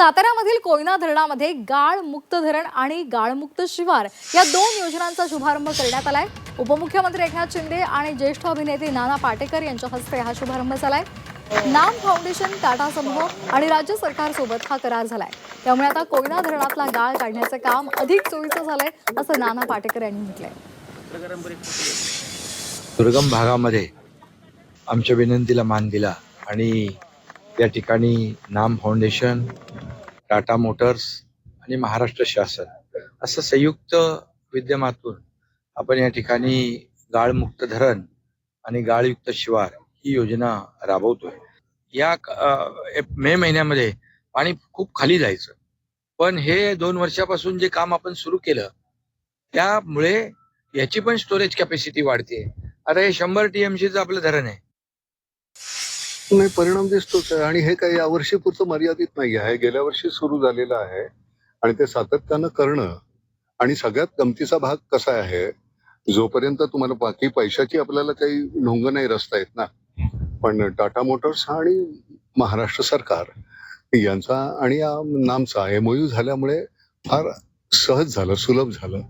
साताऱ्यामधील कोयना धरणामध्ये गाळ मुक्त धरण आणि गाळमुक्त शिवार या दोन योजनांचा शुभारंभ करण्यात आलाय. उपमुख्यमंत्री एकनाथ शिंदे आणि ज्येष्ठ अभिनेते नाना पाटेकर यांच्या हस्ते हा शुभारंभ झालाय. नाम फाउंडेशन टाटा समूह आणि राज्य सरकारसोबत हा करार झालाय. त्यामुळे आता कोयना धरणातला गाळ काढण्याचं काम अधिक सोयीचं झालंय असं नाना पाटेकर यांनी म्हटलंय. दुर्गम भागामध्ये आमच्या विनंतीला मान दिला आणि या ठिकाणी नाम फाउंडेशन टाटा मोटर्स आणि महाराष्ट्र शासन असं संयुक्त विद्यमातून आपण या ठिकाणी गाळमुक्त धरण आणि गाळयुक्त शिवार ही योजना राबवतोय. या मे महिन्यामध्ये पाणी खूप खाली जायचं. पण हे दोन वर्षापासून जे काम आपण सुरू केलं त्यामुळे याची पण स्टोरेज कॅपॅसिटी वाढते आता हे शंभर टीएमसीचं आपलं धरण आहे. नाही परिणाम दिसतोच आहे. आणि हे काही यावर्षी पुरतं मर्यादित नाही आहे गेल्या वर्षी सुरू झालेलं आहे. आणि ते सातत्यानं करणं आणि सगळ्यात गमतीचा भाग कसा आहे जोपर्यंत तुम्हाला बाकी पैशाची आपल्याला काही ढोंग नाही रस्ता येत ना. पण टाटा मोटर्स आणि महाराष्ट्र सरकार यांचा आणि या नामचा एमओयू झाल्यामुळे फार सहज झालं सुलभ झालं.